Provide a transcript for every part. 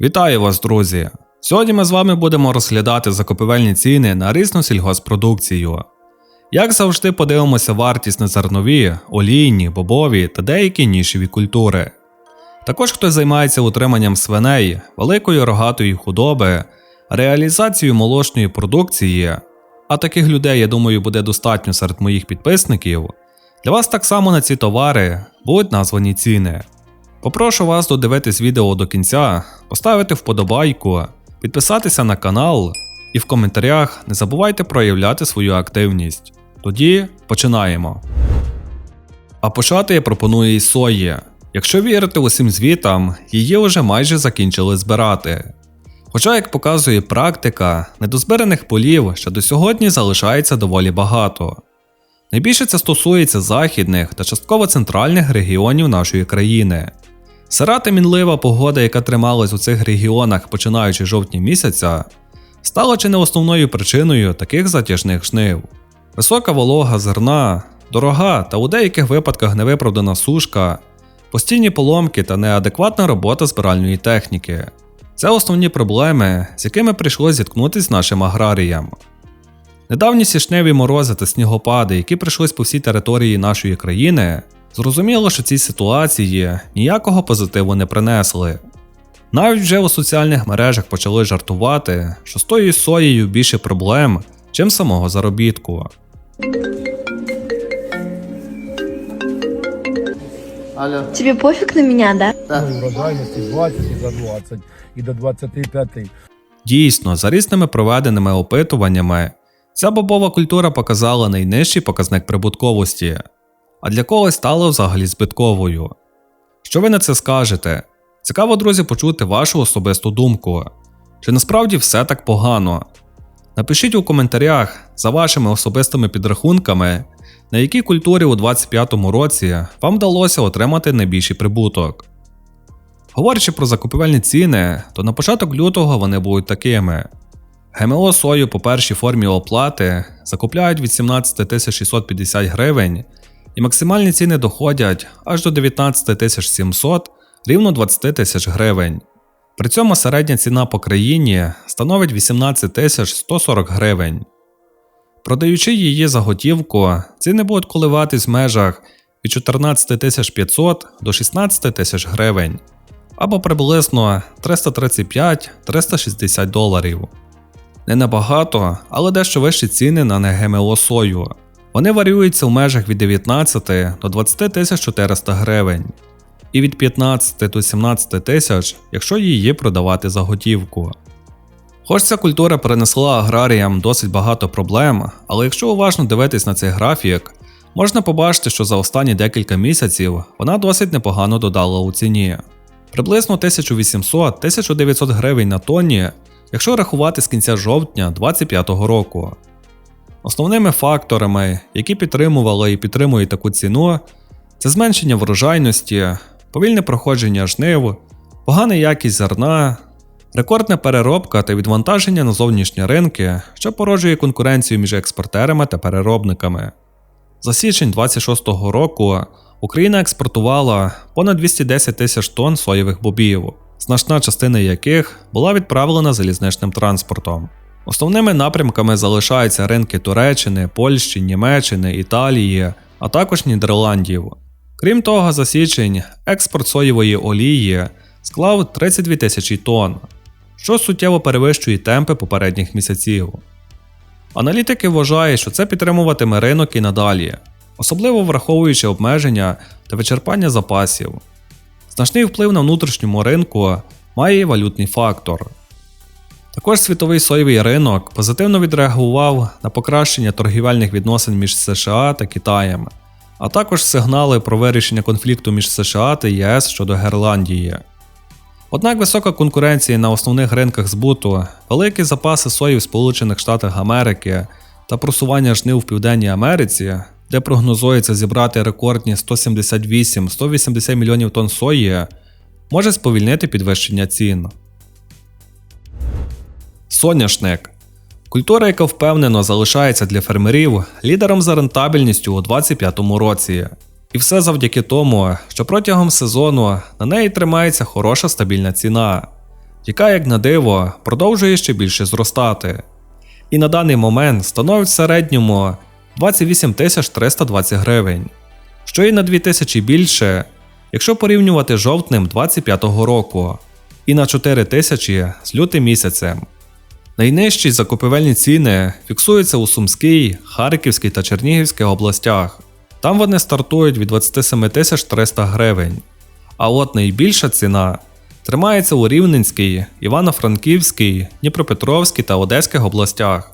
Вітаю вас, друзі! Сьогодні ми з вами будемо розглядати закупівельні ціни на різну сільгоспродукцію. Як завжди, подивимося вартість на зернові, олійні, бобові та деякі нішеві культури. Також хто займається утриманням свиней, великої рогатої худоби, реалізацією молочної продукції, а таких людей, я думаю, буде достатньо серед моїх підписників. Для вас так само на ці товари будуть названі ціни. Попрошу вас додивитись відео до кінця, поставити вподобайку, підписатися на канал і в коментарях не забувайте проявляти свою активність. Тоді починаємо. А почати я пропоную із сої. Якщо вірити усім звітам, її вже майже закінчили збирати. Хоча, як показує практика, недозбираних полів ще до сьогодні залишається доволі багато. Найбільше це стосується західних та частково центральних регіонів нашої країни. Сира та мінлива погода, яка трималась у цих регіонах починаючи з жовтня місяця, стала чи не основною причиною таких затяжних жнив. Висока волога зерна, дорога та у деяких випадках невиправдана сушка, постійні поломки та неадекватна робота збиральної техніки. Це основні проблеми, з якими прийшлось зіткнутися нашим аграріям. Недавні сішневі морози та снігопади, які прийшлись по всій території нашої країни, зрозуміло, що ці ситуації ніякого позитиву не принесли. Навіть вже у соціальних мережах почали жартувати, що з тою соєю більше проблем, чим самого заробітку. Алло, Тебе пофиг на меня, да? да. урожайності 20 і за 20 і до 25. Дійсно, за різними проведеними опитуваннями, ця бобова культура показала найнижчий показник прибутковості, а для когось стала взагалі збитковою. Що ви на це скажете? Цікаво, друзі, почути вашу особисту думку. Чи насправді все так погано? Напишіть у коментарях за вашими особистими підрахунками, на якій культурі у 2025 році вам вдалося отримати найбільший прибуток. Говорячи про закупівельні ціни, то на початок лютого вони будуть такими. ГМО сою по першій формі оплати закупляють від 17 650 гривень, і максимальні ціни доходять аж до 19 700 рівно 20 тисяч гривень. При цьому середня ціна по країні становить 18 140 гривень. Продаючи її за готівку, ціни будуть коливатись в межах від 14 500 до 16 тисяч гривень або приблизно 335-360 доларів. Не набагато, але дещо вищі ціни на НГМО сою. Вони варіюються в межах від 19 до 20 400 гривень і від 15 до 17 тисяч, якщо її продавати за готівку. Хоч ця культура принесла аграріям досить багато проблем, але якщо уважно дивитись на цей графік, можна побачити, що за останні декілька місяців вона досить непогано додала у ціні. Приблизно 1800-1900 гривень на тонні, якщо рахувати з кінця жовтня 2025 року. Основними факторами, які підтримували і підтримують таку ціну, це зменшення врожайності, повільне проходження жнив, погана якість зерна, рекордна переробка та відвантаження на зовнішні ринки, що породжує конкуренцію між експортерами та переробниками. За січень 2026 року Україна експортувала понад 210 тисяч тонн соєвих бобів, значна частина яких була відправлена залізничним транспортом. Основними напрямками залишаються ринки Туреччини, Польщі, Німеччини, Італії, а також Нідерландів. Крім того, за січень експорт соєвої олії склав 32 тисячі тонн, що суттєво перевищує темпи попередніх місяців. Аналітики вважають, що це підтримуватиме ринок і надалі, особливо враховуючи обмеження та вичерпання запасів. Значний вплив на внутрішньому ринку має і валютний фактор. Також світовий соєвий ринок позитивно відреагував на покращення торгівельних відносин між США та Китаєм, а також сигнали про вирішення конфлікту між США та ЄС щодо Герландії. Однак висока конкуренція на основних ринках збуту, великі запаси сої в Сполучених Штатах Америки та просування жнив в Південній Америці, де прогнозується зібрати рекордні 178-180 мільйонів тонн сої, може сповільнити підвищення цін. Соняшник культура, яка впевнено залишається для фермерів лідером за рентабельністю у 2025 році. І все завдяки тому, що протягом сезону на неї тримається хороша стабільна ціна. яка, як на диво, продовжує ще більше зростати. І на даний момент становить в середньому 28 320 гривень, що і на 2000 більше, якщо порівнювати з жовтнем 2025 року, і на 4 тисячі з лютим місяцем. Найнижчі закупівельні ціни фіксуються у Сумській, Харківській та Чернігівській областях. Там вони стартують від 27 300 гривень. А от найбільша ціна тримається у Рівненській, Івано-Франківській, Дніпропетровській та Одеських областях.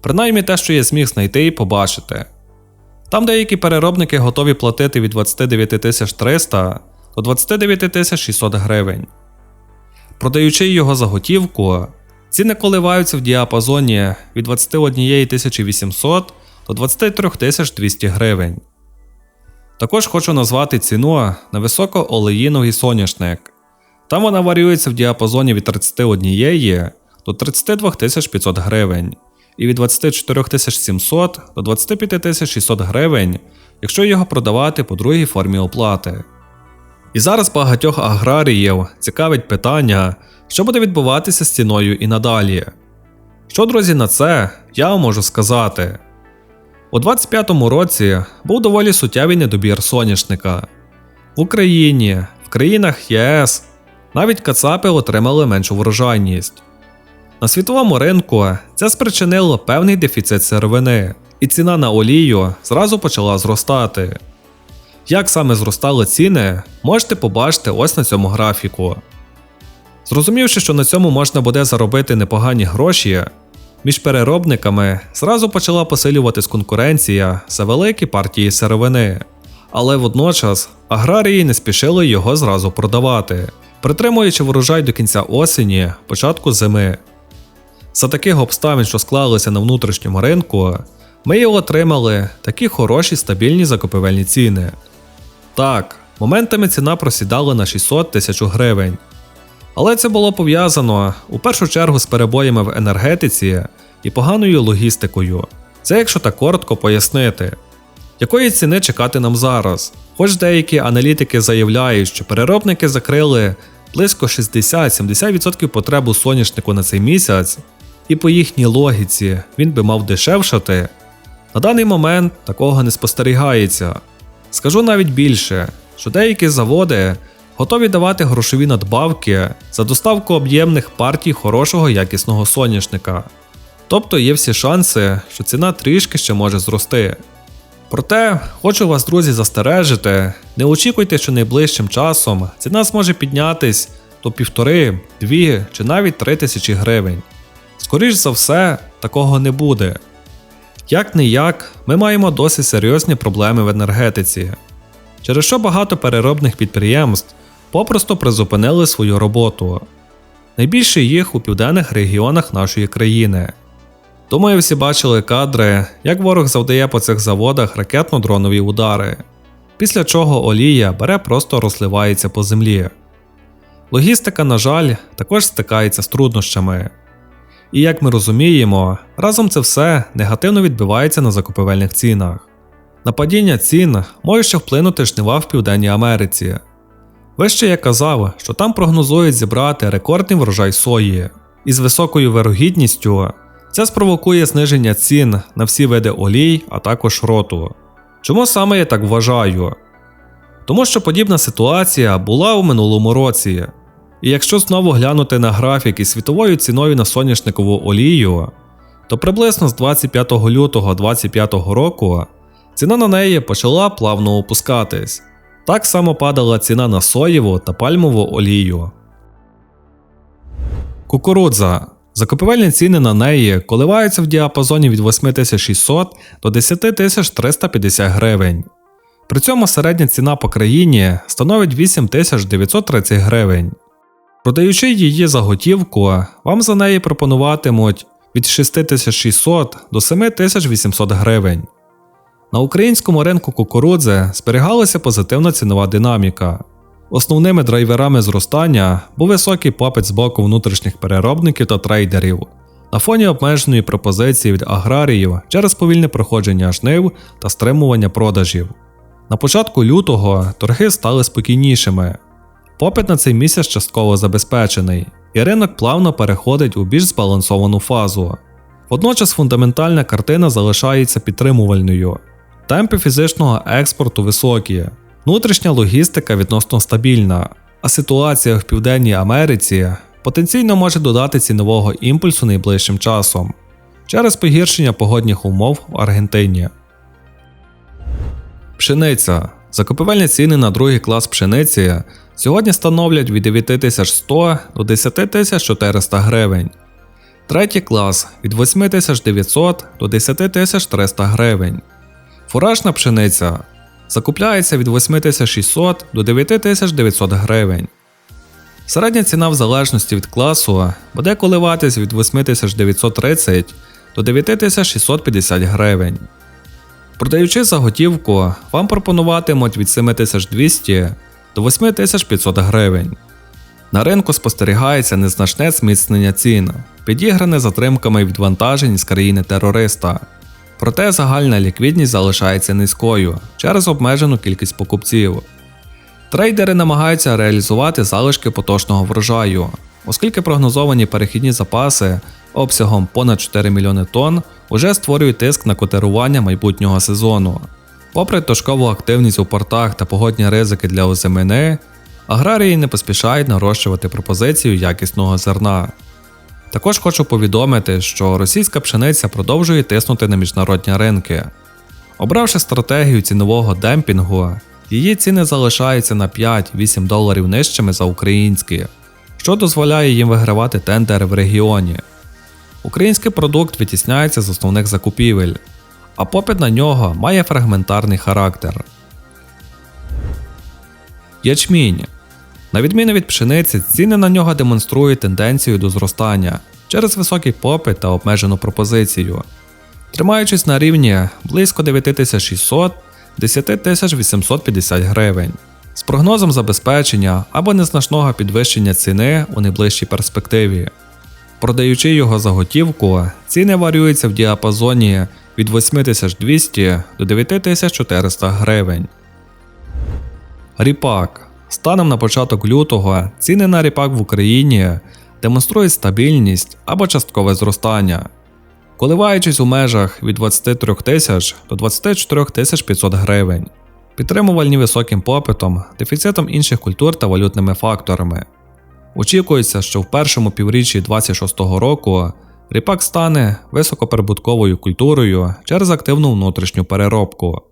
Принаймні те, що я зміг знайти і побачити. Там деякі переробники готові платити від 29 300 до 29 600 гривень. Продаючи його за готівку, ціни коливаються в діапазоні від 21 800 до 23 200 гривень. Також хочу назвати ціну на високоолеїновий соняшник. Там вона варіюється в діапазоні від 31 до 32 500 гривень і від 24 700 до 25 600 гривень, якщо його продавати по другій формі оплати. І зараз багатьох аграріїв цікавить питання, що буде відбуватися з ціною і надалі. Що, друзі, на це я вам можу сказати. У 25-му році був доволі суттєвий недобір соняшника. В Україні, в країнах ЄС навіть кацапи отримали меншу врожайність. На світовому ринку це спричинило певний дефіцит сировини, і ціна на олію зразу почала зростати. Як саме зростали ціни, можете побачити ось на цьому графіку. Зрозумівши, що на цьому можна буде заробити непогані гроші, між переробниками зразу почала посилюватись конкуренція за великі партії сировини, але водночас аграрії не спішили його зразу продавати, притримуючи врожай до кінця осені, початку зими. За таких обставин, що склалися на внутрішньому ринку, ми і отримали такі хороші стабільні закупівельні ціни. Так, моментами ціна просідала на 600 тисяч гривень. Але це було пов'язано у першу чергу з перебоями в енергетиці і поганою логістикою. Це якщо так коротко пояснити. Якої ціни чекати нам зараз? Хоч деякі аналітики заявляють, що переробники закрили близько 60-70% потребу соняшнику на цей місяць, і по їхній логіці він би мав дешевшати. На даний момент такого не спостерігається. Скажу навіть більше, що деякі заводи готові давати грошові надбавки за доставку об'ємних партій хорошого якісного соняшника. Тобто є всі шанси, що ціна трішки ще може зрости. Проте, хочу вас, друзі, застережити, не очікуйте, що найближчим часом ціна зможе піднятись до півтори, дві чи навіть три тисячі гривень. Скоріш за все, такого не буде. Як не як, ми маємо досить серйозні проблеми в енергетиці, через що багато переробних підприємств попросту призупинили свою роботу. Найбільше їх у південних регіонах нашої країни. Думаю, всі бачили кадри, як ворог завдає по цих заводах ракетно-дронові удари, після чого олія бере просто розливається по землі. Логістика, на жаль, також стикається з труднощами. І як ми розуміємо, разом це все негативно відбивається на закупівельних цінах. На падіння цін може ще вплинути жнива в Південній Америці. Вище я казав, що там прогнозують зібрати рекордний врожай сої, і з високою вирогідністю це спровокує зниження цін на всі види олій, а також роту. Чому саме я так вважаю? Тому що подібна ситуація була у минулому році. І якщо знову глянути на графік із світовою ціною на соняшникову олію, то приблизно з 25 лютого 2025 року ціна на неї почала плавно опускатись. Так само падала ціна на соєву та пальмову олію. Кукурудза. Закупівельні ціни на неї коливаються в діапазоні від 8600 до 10350 гривень. При цьому середня ціна по країні становить 8930 гривень. Продаючи її за готівку, вам за неї пропонуватимуть від 6600 до 7800 гривень. На українському ринку кукурудзи зберігалася позитивна цінова динаміка. Основними драйверами зростання був високий попит з боку внутрішніх переробників та трейдерів на фоні обмеженої пропозиції від аграріїв через повільне проходження жнив та стримування продажів. На початку лютого торги стали спокійнішими. Попит на цей місяць частково забезпечений, і ринок плавно переходить у більш збалансовану фазу. Водночас фундаментальна картина залишається підтримувальною. Темпи фізичного експорту високі, внутрішня логістика відносно стабільна, а ситуація в Південній Америці потенційно може додати цінового імпульсу найближчим часом через погіршення погодних умов в Аргентині. Пшениця. Закупівельні ціни на другий клас пшениці сьогодні становлять від 9100 до 10400 гривень. Третій клас від 8900 до 10300 гривень. Фуражна пшениця закупляється від 8600 до 9900 гривень. Середня ціна в залежності від класу буде коливатись від 8930 до 9650 гривень. Продаючи за готівку, вам пропонуватимуть від 7200 до 8500 гривень. На ринку спостерігається незначне зміцнення цін, підігране затримками відвантажень з країни терориста. Проте загальна ліквідність залишається низькою через обмежену кількість покупців. Трейдери намагаються реалізувати залишки поточного врожаю, оскільки прогнозовані перехідні запаси обсягом понад 4 мільйони тонн уже створюють тиск на котирування майбутнього сезону. Попри точкову активність у портах та погодні ризики для озимини, аграрії не поспішають нарощувати пропозицію якісного зерна. Також хочу повідомити, що російська пшениця продовжує тиснути на міжнародні ринки. Обравши стратегію цінового демпінгу, її ціни залишаються на 5-8 доларів нижчими за українські, що дозволяє їм вигравати тендери в регіоні. Український продукт витісняється з основних закупівель, а попит на нього має фрагментарний характер. Ячмінь. На відміну від пшениці, ціни на нього демонструють тенденцію до зростання через високий попит та обмежену пропозицію, тримаючись на рівні близько 9600 10850 гривень, з прогнозом забезпечення або незначного підвищення ціни у найближчій перспективі. Продаючи його за готівку, ціни варіюються в діапазоні від 8200 до 9400 гривень. Ріпак. Станом на початок лютого ціни на ріпак в Україні демонструють стабільність або часткове зростання, коливаючись у межах від 23 тисяч до 24 тисяч 500 гривень, підтримувальні високим попитом, дефіцитом інших культур та валютними факторами. Очікується, що в першому півріччі 2026 року ріпак стане високоприбутковою культурою через активну внутрішню переробку.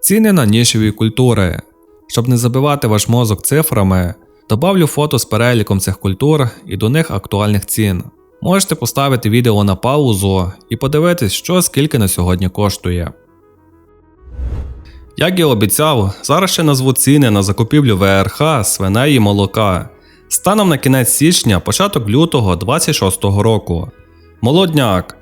Ціни на нішеві культури. Щоб не забивати ваш мозок цифрами, добавлю фото з переліком цих культур і до них актуальних цін. Можете поставити відео на паузу і подивитись, що скільки на сьогодні коштує. Як і обіцяв, зараз ще назву ціни на закупівлю ВРХ, свиней і молока. Станом на кінець січня, початок лютого 26 року. Молодняк.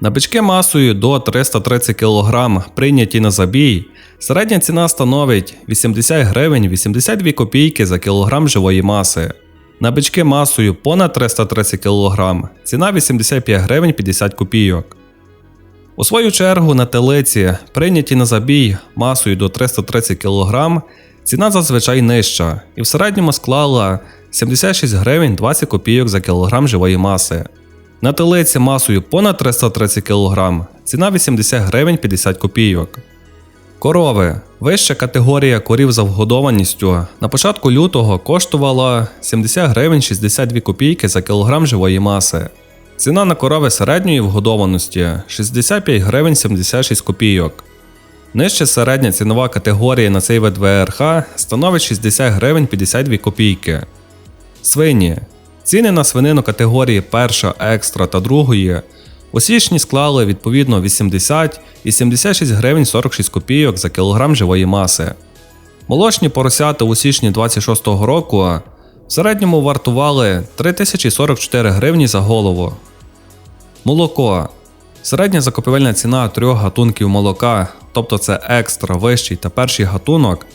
На бички масою до 330 кг прийняті на забій. Середня ціна становить 80 гривень 82 копійки за кілограм живої маси. На бички масою понад 330 кг ціна 85 гривень 50 копійок. У свою чергу на телиці, прийняті на забій масою до 330 кг, ціна зазвичай нижча і в середньому склала 76 гривень 20 копійок за кілограм живої маси. На телиці масою понад 330 кг ціна 80 гривень 50 копійок. Корови. Вища категорія корів за вгодованістю на початку лютого коштувала 70 гривень 62 копійки за кілограм живої маси. Ціна на корови середньої вгодованості 65 гривень 76 копійок. Нижче середня цінова категорія на цей вид ВРХ становить 60 гривень 52 копійки. Свині. Ціни на свинину категорії перша, екстра та другої у січні склали відповідно 80 і 76 гривень 46 копійок за кілограм живої маси. Молочні поросята у січні 26 року в середньому вартували 3044 гривні за голову. Молоко. Середня закупівельна ціна трьох гатунків молока, тобто це екстра, вищий та перший гатунок,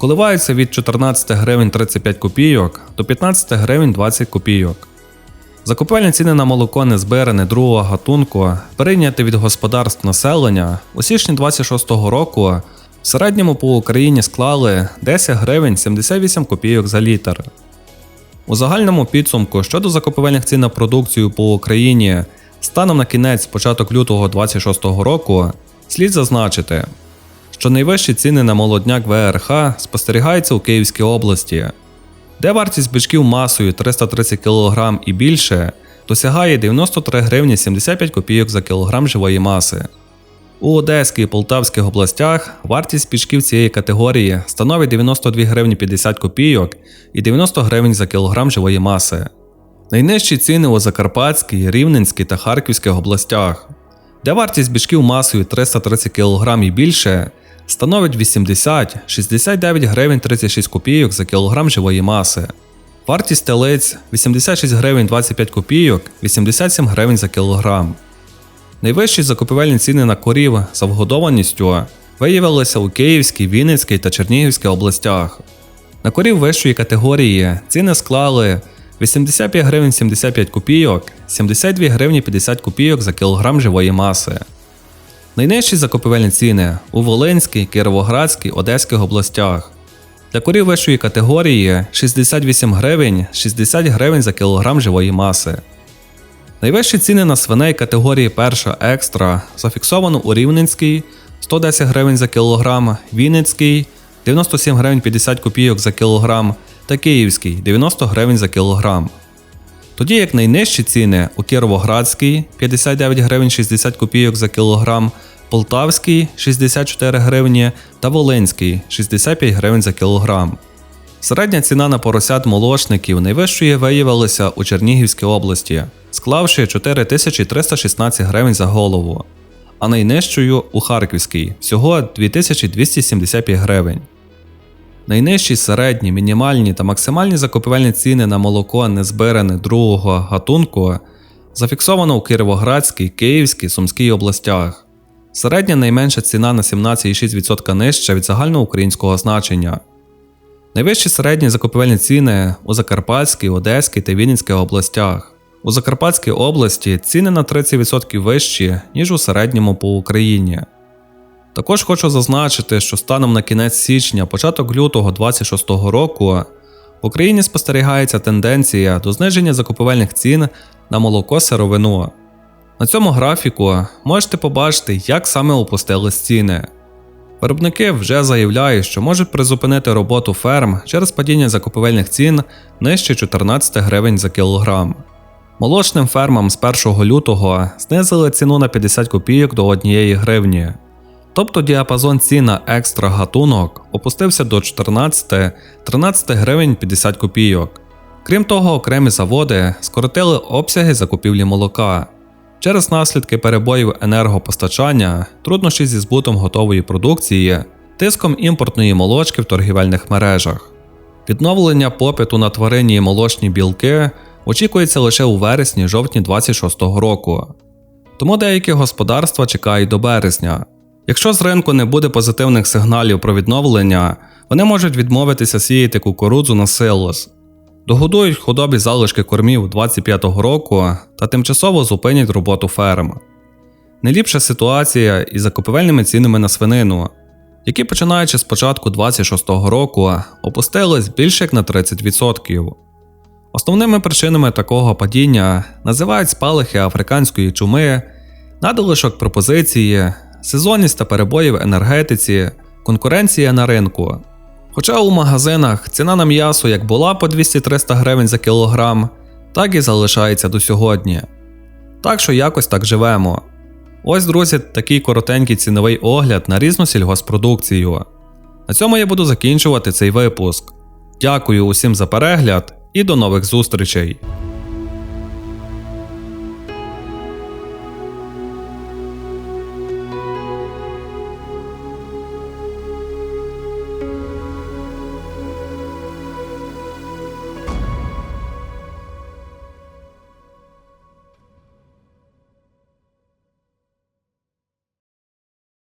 коливається від 14 гривень 35 копійок до 15 гривень 20 копійок. Закупівельні ціни на молоко незбиране другого гатунку, прийняті від господарств населення, у січні 26 року в середньому по Україні склали 10 гривень 78 копійок за літр. У загальному підсумку щодо закупівельних цін на продукцію по Україні станом на кінець початок лютого 2026 року слід зазначити, що найвищі ціни на молодняк ВРХ спостерігаються у Київській області, де вартість бичків масою 330 кг і більше досягає 93 гривні 75 копійок за кілограм живої маси. У Одеській і Полтавських областях вартість пічків цієї категорії становить 92 гривні 50 копійок і 90 гривень за кілограм живої маси. Найнижчі ціни у Закарпатській, Рівненській та Харківських областях, де вартість бічків масою 330 кг і більше становить 80-69 гривень 36 копійок за кілограм живої маси. Вартість телець 86 гривень 25 копійок, 87 гривень за кілограм. Найвищі закупівельні ціни на корів за вгодованістю виявилися у Київській, Вінницькій та Чернігівській областях. На корів вищої категорії ціни склали 85 гривень 75 копійок, 72 гривні 50 копійок за кілограм живої маси. Найнижчі закупівельні ціни у Волинській, Кіровоградській, Одеських областях. Для корів вищої категорії 68 гривень 60 гривень за кілограм живої маси. Найвищі ціни на свиней категорії перша екстра зафіксовано у Рівненській 110 гривень за кілограм, Вінницький 97 гривень 50 копійок за кілограм та Київський 90 гривень за кілограм. Тоді як найнижчі ціни у Кіровоградській 59 гривень 60 копійок за кілограм, Полтавський 64 гривні та Волинський 65 гривень за кілограм. Середня ціна на поросят молочників найвищою виявилася у Чернігівській області, склавши 4316 гривень за голову, а найнижчою у Харківській всього 2275 гривень. Найнижчі середні, мінімальні та максимальні закупівельні ціни на молоко незбиране другого гатунку зафіксовано у Кіровоградській, Київській, Сумській областях. Середня найменша ціна на 17,6% нижча від загальноукраїнського значення. Найвищі середні закупівельні ціни у Закарпатській, Одеській та Вінницькій областях. У Закарпатській області ціни на 30% вищі, ніж у середньому по Україні. Також хочу зазначити, що станом на кінець січня, початок лютого 2026 року в Україні спостерігається тенденція до зниження закупівельних цін на молоко сировину. На цьому графіку можете побачити, як саме опустились ціни. Виробники вже заявляють, що можуть призупинити роботу ферм через падіння закупівельних цін нижче 14 гривень за кілограм. Молочним фермам з 1 лютого знизили ціну на 50 копійок до 1 гривні. Тобто діапазон цін на екстра гатунок опустився до 14-13 гривень 50 копійок. Крім того, окремі заводи скоротили обсяги закупівлі молока. Через наслідки перебоїв енергопостачання, труднощі зі збутом готової продукції, тиском імпортної молочки в торгівельних мережах. Відновлення попиту на тваринні і молочні білки очікується лише у вересні-жовтні 2026 року. Тому деякі господарства чекають до березня. Якщо з ринку не буде позитивних сигналів про відновлення, вони можуть відмовитися сіяти кукурудзу на силос, догодують худобі залишки кормів 25-го року та тимчасово зупинять роботу ферм. Неліпша ситуація із закупівельними цінами на свинину, які починаючи з початку 26-го року опустились більше як на 30%. Основними причинами такого падіння називають спалахи африканської чуми, надлишок пропозиції, сезонність та перебої в енергетиці, конкуренція на ринку. Хоча у магазинах ціна на м'ясо як була по 200-300 гривень за кілограм, так і залишається до сьогодні. Так що якось так живемо. Ось, друзі, такий коротенький ціновий огляд на різну сільгоспродукцію. На цьому я буду закінчувати цей випуск. Дякую усім за перегляд і до нових зустрічей!